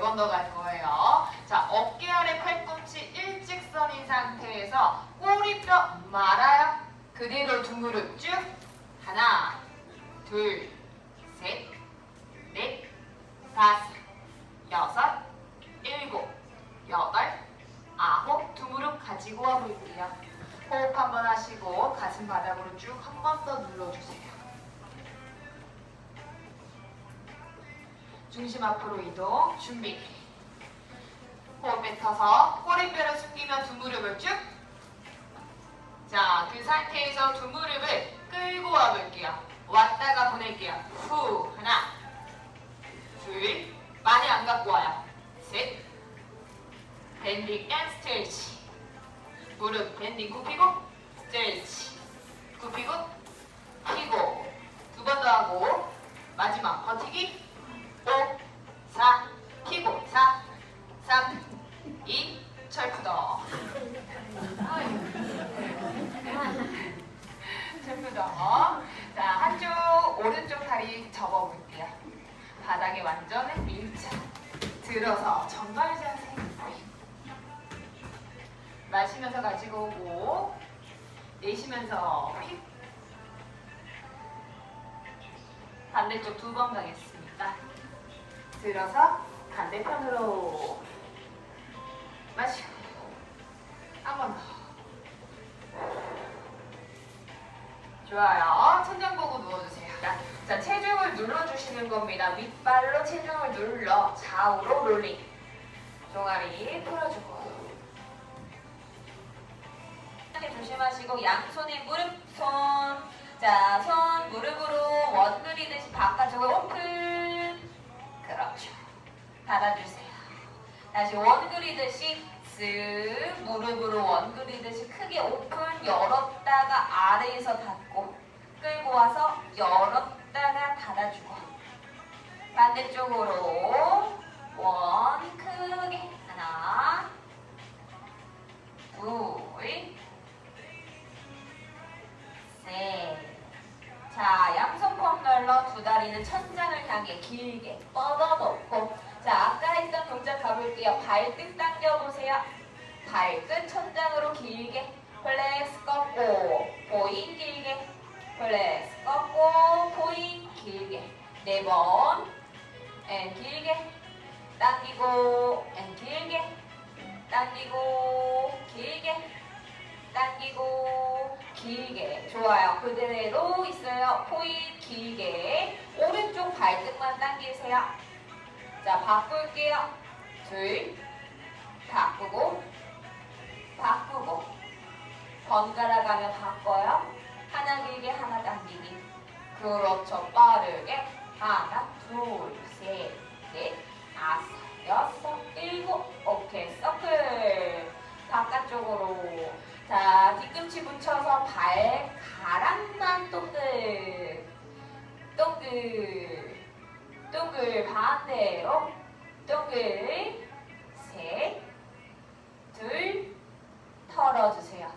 더갈 거예요. 자, 어깨 아래 팔꿈치 일직선인 상태에서 꼬리뼈 말아요. 그대로 두 무릎 쭉. 하나, 둘, 셋, 넷, 다섯, 여섯, 일곱, 여덟, 아홉. 두 무릎 가지고 와볼게요. 호흡 한번 하시고 가슴 바닥으로 쭉 한 번 더 눌러주세요. 중심 앞으로 이동 준비. 호흡 뱉어서 꼬리뼈를 숙이며 두 무릎을 쭉. 자, 그 상태에서 두 무릎을 끌고 와볼게요. 왔다가 보낼게요. 후 하나. 둘. 많이 안 갖고 와요. 셋. 밴딩 앤 스트레치 무릎 밴딩 굽히고 스트레치 굽히고 피고. 두 번 더 하고 마지막 버티기 오고 내쉬면서 휙. 반대쪽 두 번 가겠습니다. 들어서 반대편으로 마시고 한 번 더. 좋아요. 천장 보고 누워주세요. 자, 자, 체중을 눌러주시는 겁니다. 윗발로 체중을 눌러 좌우로 롤링. 종아리 풀어주고. 조심하시고 양손에 무릎 손. 자, 손 무릎으로 원 그리듯이 바깥쪽을 오픈. 그렇죠. 닫아주세요. 다시 원 그리듯이 쓱 무릎으로 원 그리듯이 크게 오픈 열었다가 아래에서 닫고 끌고 와서 열었다가 닫아주고 반대쪽으로 원 크게 하나 둘 셋. 자, 양손 널러 두 다리는 천장을 향해 길게 뻗어놓고 자, 아까 했던 동작 가볼게요. 발끝 당겨보세요. 발끝 천장으로 길게 플렉스 꺾고 보인 길게 플렉스 꺾고 보인 길게 네 번 앤 길게 당기고 앤 길게 당기고 길게 당기고 길게. 좋아요. 그대로 있어요. 포인 길게. 오른쪽 발등만 당기세요. 자 바꿀게요. 둘 바꾸고 바꾸고. 번갈아 가며 바꿔요. 하나 길게 하나 당기기. 그렇죠. 빠르게 하나 둘셋넷 다섯 여섯 일곱. 오케이. 서클. 바깥쪽으로 자, 뒤꿈치 붙여서 발 가랑만 동글. 동글. 동글 반대로. 동글. 셋. 둘. 털어주세요.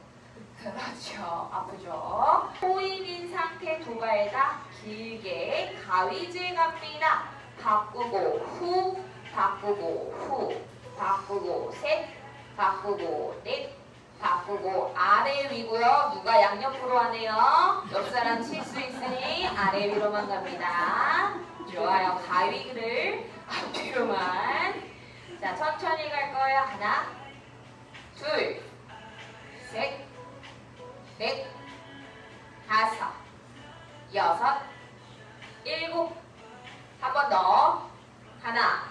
그렇죠. 아프죠? 호인인 상태 두 발다 길게 가위질 갑니다. 바꾸고 후. 바꾸고 후. 바꾸고 셋. 바꾸고 넷. 바꾸고 아래 위고요. 누가 양옆으로 하네요. 옆 사람 칠 수 있으니 아래 위로만 갑니다. 좋아요. 가위를 앞뒤로만. 자, 천천히 갈 거예요. 하나, 둘, 셋, 넷, 다섯, 여섯, 일곱. 한 번 더. 하나,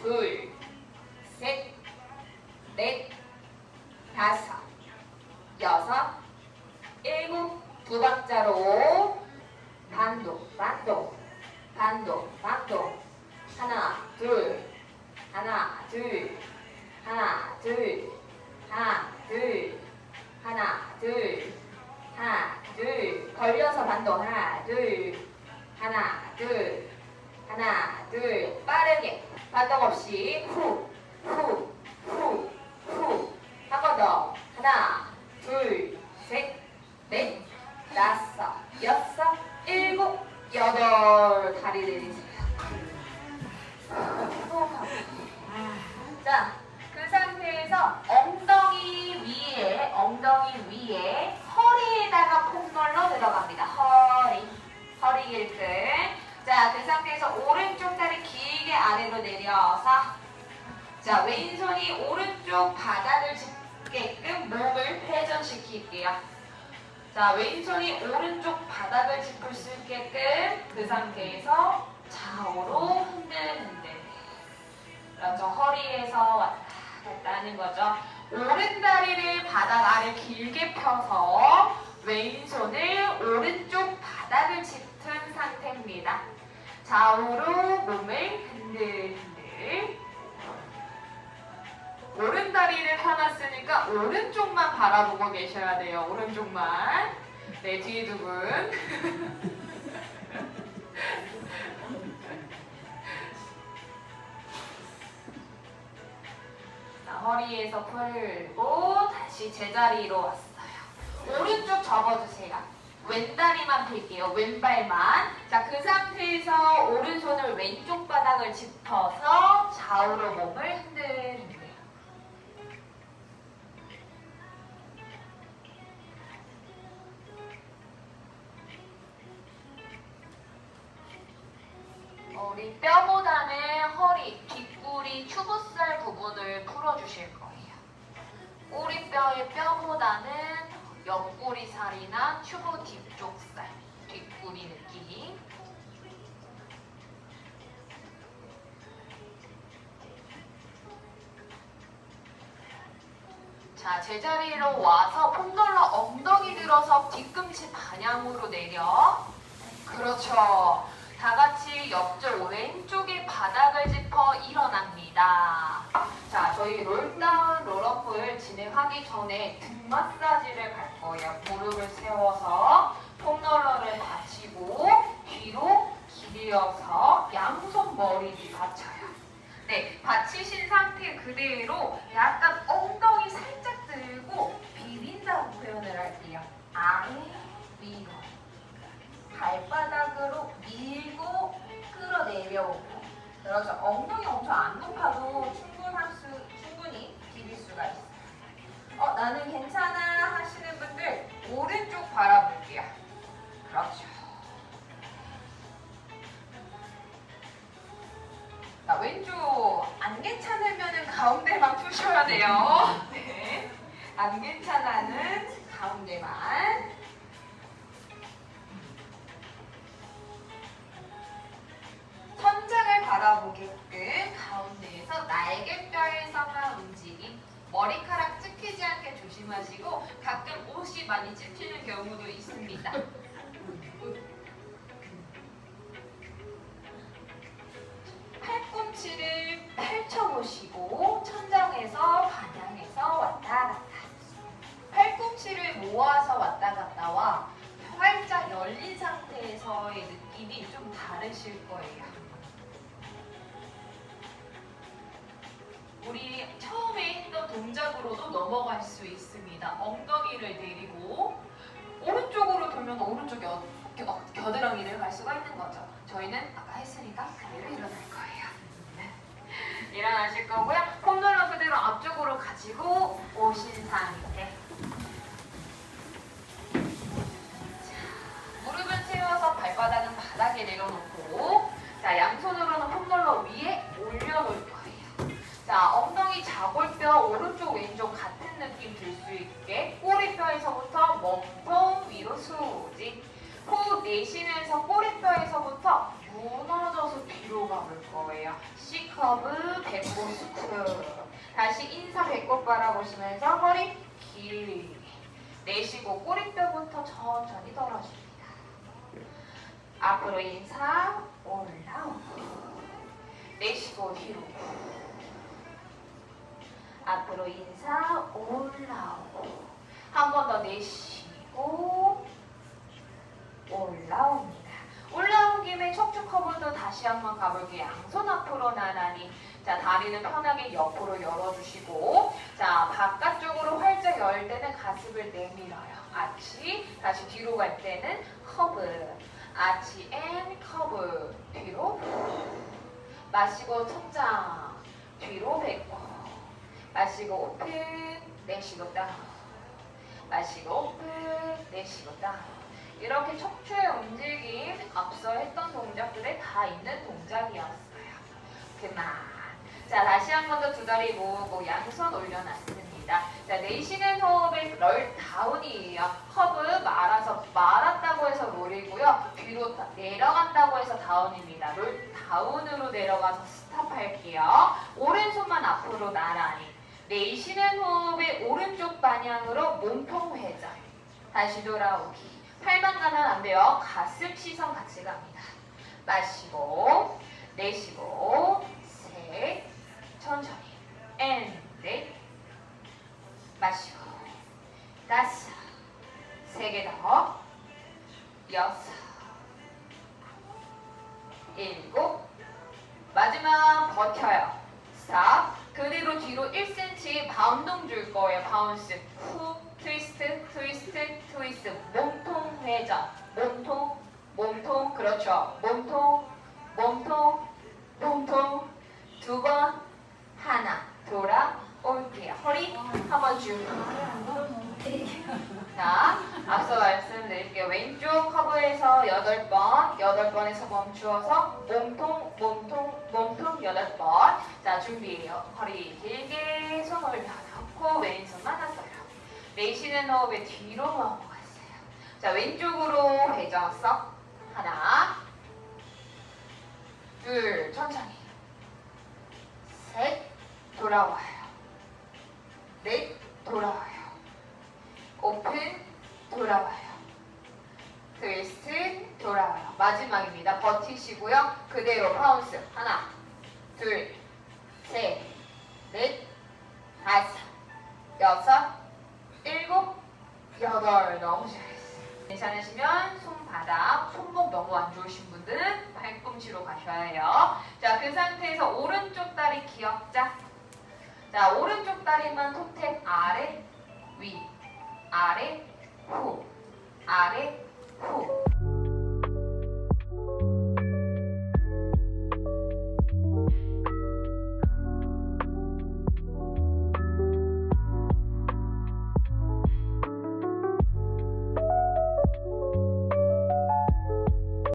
둘, 다섯, 여섯, 일곱, 두 박자로 반동, 반동, 반동, 반동. 하나, 둘, 하나, 둘, 하나, 둘, 하나, 둘, 하나, 둘, 하나, 둘. 걸려서 반동, 하나, 둘, 하나, 둘, 하나, 둘. 빠르게 반동 없이 후, 후. 둘, 셋, 넷, 다섯, 여섯, 일곱, 여덟. 다리 내리세요. 자, 그 상태에서 엉덩이 위에, 엉덩이 위에 허리에다가 폼롤러 들어갑니다. 허리, 허리 길들. 자, 그 상태에서 오른쪽 다리 길게 아래로 내려서 자, 왼손이 오른쪽 바닥을 짚 게끔 몸을 회전시킬게요. 자, 왼손이 오른쪽 바닥을 짚을 수 있게끔 그 상태에서 좌우로 흔들흔들. 그렇죠. 허리에서 왔다 갔다 하는 거죠. 오른 다리를 바닥 아래 길게 펴서 왼손을 오른쪽 바닥을 짚은 상태입니다. 좌우로 몸을 흔들흔들. 오른 다리를 펴놨으니까 오른쪽만 바라보고 계셔야 돼요. 오른쪽만. 네, 뒤에 두 분. 자, 허리에서 풀고 다시 제자리로 왔어요. 오른쪽 접어주세요. 왼다리만 펼게요. 왼발만. 자, 그 상태에서 오른손을 왼쪽 바닥을 짚어서 좌우로 몸을 우리 뼈보다는 허리, 뒷구리, 추부살 부분을 풀어주실 거예요. 꼬리뼈의 뼈보다는 옆구리 살이나 추부 뒤쪽 살, 뒷구리 느낌. 자, 제자리로 와서 폼돌러 엉덩이 들어서 뒤꿈치 방향으로 내려. 그렇죠. 다 같이 옆쪽 왼쪽의 바닥을 짚어 일어납니다. 자, 저희 롤다운 롤업을 진행하기 전에 등 마사지를 갈 거예요. 무릎을 세워서 폼롤러를 받치고 뒤로 기대어서 양손 머리 뒤 받쳐요. 네, 받치신 상태 그대로 약간 엉덩이 살짝 들고 비빈다고 표현을 할게요. 아래 위로. 발바닥으로 밀고 끌어내려오고 그렇죠. 엉덩이 엄청 안 높아도 충분할 수, 충분히 비빌 수가 있어요. 어, 나는 괜찮아 하시는 분들 오른쪽 바라볼게요. 그렇죠. 자, 왼쪽 안 괜찮으면 가운데만 푸셔야 돼요. 네. 안 괜찮아 조심하시고 가끔 옷이 많이 찝히는 경우도 있습니다. 팔꿈치를 펼쳐보시고 천장에서 반향에서 왔다 갔다 팔꿈치를 모아서 왔다 갔다와 활짝 열린 상태에서의 느낌이 좀 다르실 거예요. 동작으로도 넘어갈 수 있습니다. 엉덩이를 내리고 오른쪽으로 돌면 오른쪽 겨, 겨, 겨드랑이를 갈 수가 있는 거죠. 저희는 아까 했으니까 그대로 일어날 거예요. 네. 일어나실 거고요. 폼롤러 그대로 앞쪽으로 가지고 오신 상태. 몸통 위로 수직 호흡 내쉬면서 꼬리뼈에서부터 무너져서 뒤로 가볼 거예요. C커브 배꼽 스크루 다시 인사 배꼽 바라보시면서 허리 길게. 내쉬고 꼬리뼈부터 천천히 떨어집니다. 앞으로 인사 올라오고. 내쉬고 뒤로. 앞으로 인사 올라오고 한 번 더 내쉬고 올라옵니다. 올라온 김에 척추 커브도 다시 한번 가볼게요. 양손 앞으로 나란히. 자, 다리는 편하게 옆으로 열어주시고, 자, 바깥쪽으로 활짝 열 때는 가슴을 내밀어요. 아치. 다시 뒤로 갈 때는 커브. 아치 앤 커브. 뒤로. 마시고 천장. 뒤로 뱉고. 마시고 오픈. 내쉬고 다운. 마시고 오픈. 내쉬고 다운. 이렇게 척추의 움직임 앞서 했던 동작들에 다 있는 동작이었어요. 그만. 자 다시 한 번 더 두 다리 모으고 양손 올려놨습니다. 자 내쉬는 호흡의 럴 다운이에요. 허브 말아서 말았다고 해서 롤이고요. 뒤로 다- 내려간다고 해서 다운입니다. 롤 다운으로 내려가서 스탑할게요. 오른손만 앞으로 나란히. 내쉬는 호흡의 오른쪽 방향으로 몸통 회전. 다시 돌아오기. 팔만 가면 안 돼요. 가슴 시선 같이 갑니다. 마시고 내쉬고 셋 천천히 앤 넷 마시고 다섯 세 개 더 여섯 일곱 마지막 버텨요 스탑 그대로 뒤로 1cm 바운동 줄 거예요 바운스. 후 트위스트 트위스트 트위스트. 몸통 회전. 몸통 몸통 그렇죠. 몸통 몸통 몸통. 두 번 하나 돌아올게요. 허리 한번 쭉 자, 앞서 말씀드릴게요. 왼쪽 커브에서 8번, 8번에서 멈추어서 몸통, 몸통, 몸통 8번. 자, 준비해요. 허리 길게 손 올려놓고 왼손 만났어요. 내쉬는 호흡에 뒤로 넘어갔어요. 자, 왼쪽으로 회전석. 하나, 둘, 천천히. 셋, 돌아와요. 넷, 돌아와요. 오픈 돌아와요. 트위스트 돌아와요. 마지막입니다. 버티시고요. 그대로 파운스 하나, 둘, 셋, 넷, 다섯, 여섯, 일곱, 여덟. 잘했어요. 괜찮으시면 손바닥, 손목 너무 안 좋으신 분들은 팔꿈치로 가셔야 해요. 자, 그 상태에서 오른쪽 다리 기억자. 자, 오른쪽 다리만 톱탭 아래, 위. 아래 후 아래 후